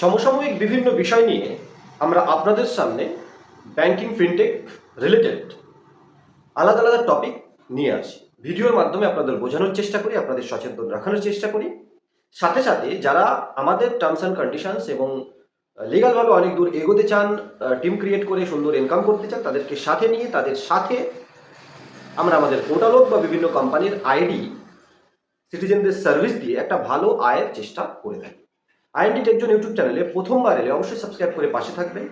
সমসাময়িক বিভিন্ন বিষয় নিয়ে আমরা আপনাদের সামনে ব্যাংকিং ফিনটেক রিলেটেড আলাদা আলাদা টপিক নিয়ে আসি ভিডিওর মাধ্যমে আপনাদের বোঝানোর চেষ্টা করি, আপনাদের সচেতন রাখানোর চেষ্টা করি। সাথে সাথে যারা আমাদের টার্মস অ্যান্ড কন্ডিশনস এবং লিগালভাবে অনেক দূর এগোতে চান টিম ক্রিয়েট করে সুন্দর ইনকাম করতে চান, তাদেরকে সাথে নিয়ে, তাদের সাথে আমরা আমাদের পোর্টালক বা বিভিন্ন কোম্পানির আইডি সিটিজেনদের সার্ভিস দিয়ে একটা ভালো আয়ের চেষ্টা করে থাকি। আইএনডি টেকজন ইউটিউব চ্যানেলে প্রথমবার এলে অবশ্যই সাবস্ক্রাইব করে পাশে থাকবেন।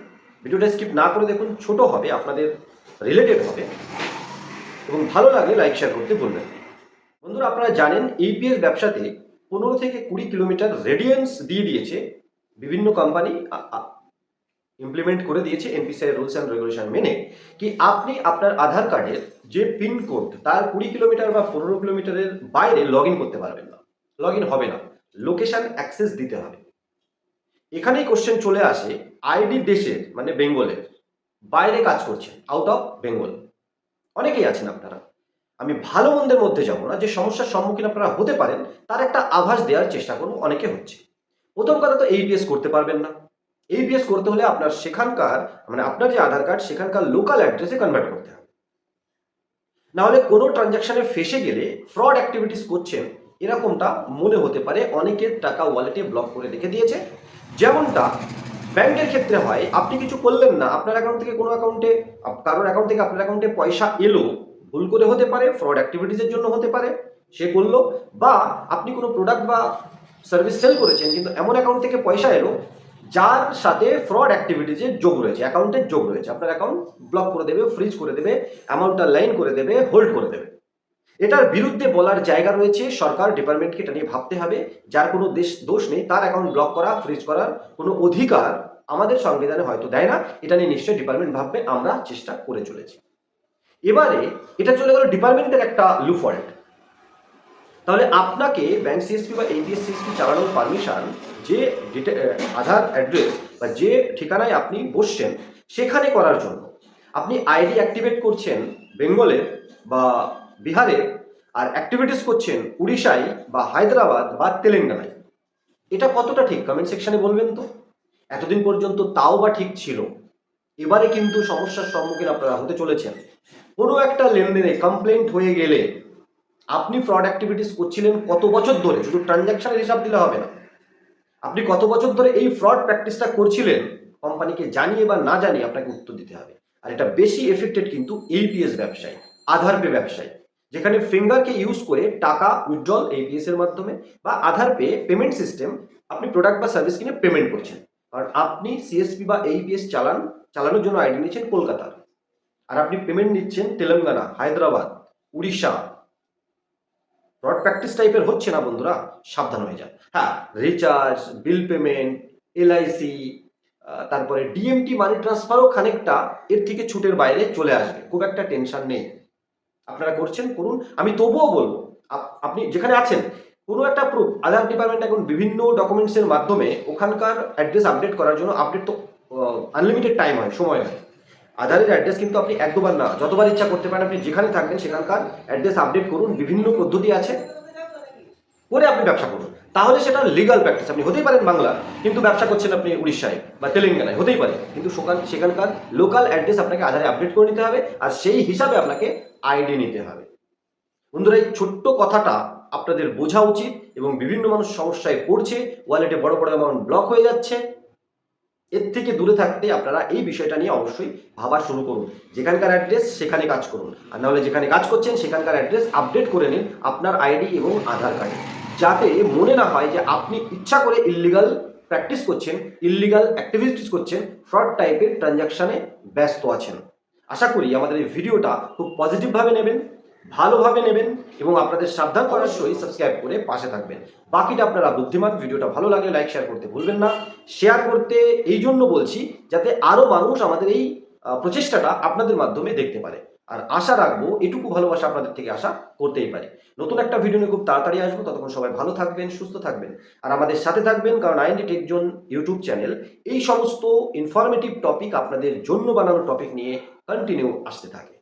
ভিডিওটা স্কিপ না করে দেখুন, ছোট হবে, আপনাদের রিলেটেড হবে। এবং ভালো লাগলে লাইক শেয়ার করতে ভুলবেন। বন্ধুরা, আপনারা জানেন ইপিএস ব্যবসাতে পনেরো থেকে কুড়ি কিলোমিটার রেডিয়েন্স দিয়ে দিয়েছে বিভিন্ন কোম্পানি ইমপ্লিমেন্ট করে দিয়েছে এনপিসিআই রুলস অ্যান্ড রেগুলেশন মেনে। কি আপনি আপনার আধার কার্ডের যে পিনকোড তার কুড়ি কিলোমিটার বা পনেরো কিলোমিটারের বাইরে লগ করতে পারবেন না। লগ হবে না। লোকেশন অ্যাক্সেস দিতে হবে। এখানেই কোশ্চেন চলে আসে আইডি দেশের মানে বেঙ্গলের, বাইরে কাজ করছেন আউট অফ বেঙ্গল অনেকেই আছেন আপনারা। আমি ভালো মন্দের মধ্যে যাব না, যে সমস্যার সম্মুখীন আপনারা হতে পারেন, তার একটা আভাস দেওয়ার চেষ্টা করব, অনেকে হচ্ছে। প্রথম কথা তো এইপিএস করতে পারবেন না। এইপিএস করতে হলে আপনার সেখানকার মানে আপনার যে আধার কার্ড, সেখানকার লোকাল অ্যাড্রেসে কনভার্ট করতে হবে। না হলে কোনো ট্রানজাকশনে ফেসে গেলে ফ্রড অ্যাক্টিভিটিস করছেন এরকমটা মনে হতে পারে অনেকের টাকা ওয়ালেটে ব্লক করে রেখে দিয়েছে। যেমনটা ব্যাংকের ক্ষেত্রে হয়, আপনি কিছু করলেন না, আপনার অ্যাকাউন্ট থেকে কোনো অ্যাকাউন্টে কারোর অ্যাকাউন্ট থেকে আপনার অ্যাকাউন্টে পয়সা এলো, ভুল করে হতে পারে ফ্রড অ্যাক্টিভিটিসের জন্য হতে পারে, সে করল, বা আপনি কোনো প্রোডাক্ট বা সার্ভিস সেল করেছেন, কিন্তু এমন অ্যাকাউন্ট থেকে পয়সা এলো, যার সাথে ফ্রড অ্যাক্টিভিটিসের যোগ রয়েছে অ্যাকাউন্টের যোগ রয়েছে। আপনার অ্যাকাউন্ট ব্লক করে দেবে ফ্রিজ করে দেবে অ্যামাউন্টটা লাইন করে দেবে হোল্ড করে দেবে। এটার বিরুদ্ধে বলার জায়গা রয়েছে, সরকার ডিপার্টমেন্টকে এটা নিয়ে ভাবতে হবে। যার কোনো দেশ, দোষ নেই, তার অ্যাকাউন্ট ব্লক করা ফ্রিজ করার কোনো অধিকার আমাদের সংবিধানে হয়তো দেয় না। এটা নিয়ে নিশ্চয়ই ডিপার্টমেন্ট ভাববে, আমরা চেষ্টা করে চলেছি। এবারে এটা চলে গেল ডিপার্টমেন্টের একটা লুফল্ট তাহলে আপনাকে ব্যাংক সিএসপি বা এনডিএস সিএসপি চালানোর পারমিশন যে আধার অ্যাড্রেস বা যে ঠিকানায় আপনি বসছেন, সেখানে করার জন্য আপনি আইডি অ্যাক্টিভেট করছেন বেঙ্গলের বা বিহারে আর অ্যাক্টিভিটিস করছেন উড়িষ্যায় বা হায়দ্রাবাদ বা তেলেঙ্গানায়। এটা কতটা ঠিক? কমেন্ট সেকশনে বলবেন তো। এতদিন পর্যন্ত তাও বা ঠিক ছিল। এবারে কিন্তু সমস্যার সম্মুখীন আপনারা হতে চলেছেন। কোনো একটা লেনদেনে কমপ্লেন্ট হয়ে গেলে আপনি ফ্রড অ্যাক্টিভিটিস করছিলেন কত বছর ধরে? শুধু ট্রানজ্যাকশনের হিসাব দিলে হবে না। আপনি কত বছর ধরে এই ফ্রড প্র্যাকটিসটা করছিলেন? কোম্পানিকে জানিয়ে বা না জানিয়ে আপনাকে উত্তর দিতে হবে। আর এটা বেশি এফেক্টেড কিন্তু এইপিএস ব্যবসায়, আধার পে ব্যবসায়। যেখানে ফিঙ্গারকে ইউজ করে টাকা উইথড্রল এইপিএস এর মাধ্যমে বা আধার পে পেমেন্ট সিস্টেম আপনি প্রোডাক্ট বা সার্ভিস কিনে পেমেন্ট করছেন। কারণ আপনি সিএসপি বা এইপিএস চালান, চালানোর জন্য আইডি নিচ্ছেন কলকাতার আর আপনি পেমেন্ট নিচ্ছেন তেলেঙ্গানা, হায়দ্রাবাদ, উড়িষ্যা। ফ্রড প্র্যাকটিস টাইপের হচ্ছে না বন্ধুরা, সাবধান হয়ে যান। হ্যাঁ রিচার্জ বিল পেমেন্ট এলআইসি তারপরে ডিএমটি মানি ট্রান্সফারও খানিকটা এর থেকে ছুটের বাইরে চলে আসবে। খুব একটা টেনশন নেই। আপনারা করছেন, করুন। আমি তবুও বলব, আপ- আপনি যেখানে আছেন, কোনো একটা প্রুফ আধার ডিপার্টমেন্ট এখন বিভিন্ন ডকুমেন্টসের মাধ্যমে ওখানকার অ্যাড্রেস আপডেট করার জন্য আপডেট তো আনলিমিটেড টাইম হয়, সময় হয়। আধারের অ্যাড্রেস কিন্তু আপনি এক দুবার না, যতবার ইচ্ছা করতে পারেন আপনি যেখানে থাকবেন সেখানকার অ্যাড্রেস আপডেট করুন, বিভিন্ন পদ্ধতি আছে। করে আপনি ব্যবসা করুন। তাহলে সেটা লিগাল প্র্যাকটিস আপনি হতেই পারেন বাংলা, কিন্তু ব্যবসা করছেন আপনি উড়িষ্যায় বা তেলেঙ্গানায়, হতেই পারে। কিন্তু সেখান সেখানকার লোকাল অ্যাড্রেস আপনাকে আধারে আপডেট করে নিতে হবে, আর সেই হিসাবে আপনাকে আইডি নিতে হবে। বন্ধুরা, এই ছোট্ট কথাটা আপনাদের বোঝা উচিত এবং বিভিন্ন মানুষ সমস্যায় পড়ছে ওয়ালেটে বড় বড় অ্যামাউন্ট ব্লক হয়ে যাচ্ছে। এর থেকে দূরে থাকতে আপনারা এই বিষয়টা নিয়ে অবশ্যই ভাবা শুরু করুন। যেখানকার অ্যাড্রেস সেখানে কাজ করুন। আর নাহলে যেখানে কাজ করছেন, সেখানকার অ্যাড্রেস আপডেট করে নিন আপনার আইডি এবং আধার কার্ডে যাতে মনে না হয় যে আপনি ইচ্ছা করে ইল্লিগাল প্র্যাকটিস করছেন ইল্লিগাল অ্যাক্টিভিটিস করছেন ফ্রড টাইপের ট্রানজাকশানে ব্যস্ত আছেন। আশা করি আমাদের এই ভিডিওটা খুব পজিটিভভাবে নেবেন। ভালোভাবে নেবেন এবং আপনাদের সাবধান করার সহিত সাবস্ক্রাইব করে পাশে থাকবেন। বাকিটা আপনারা বুদ্ধিমান, ভিডিওটা ভালো লাগলে লাইক শেয়ার করতে ভুলবেন না। শেয়ার করতে এই জন্য বলছি, যাতে আরও মানুষ আমাদের এই প্রচেষ্টাটা আপনাদের মাধ্যমে দেখতে পারে। আর আশা রাখব এটুকু ভালোবাসা আপনাদের থেকে আশা করতেই পারি। নতুন একটা ভিডিও নিয়ে খুব তাড়াতাড়ি আসব। ততক্ষণ সবাই ভালো থাকবেন, সুস্থ থাকবেন। আর আমাদের সাথে থাকবেন কারণ আইএনডি টেকজন ইউটিউব চ্যানেল এই সমস্ত ইনফরমেটিভ টপিক আপনাদের জন্য বানানো টপিক নিয়ে কন্টিনিউ আসতে থাকে।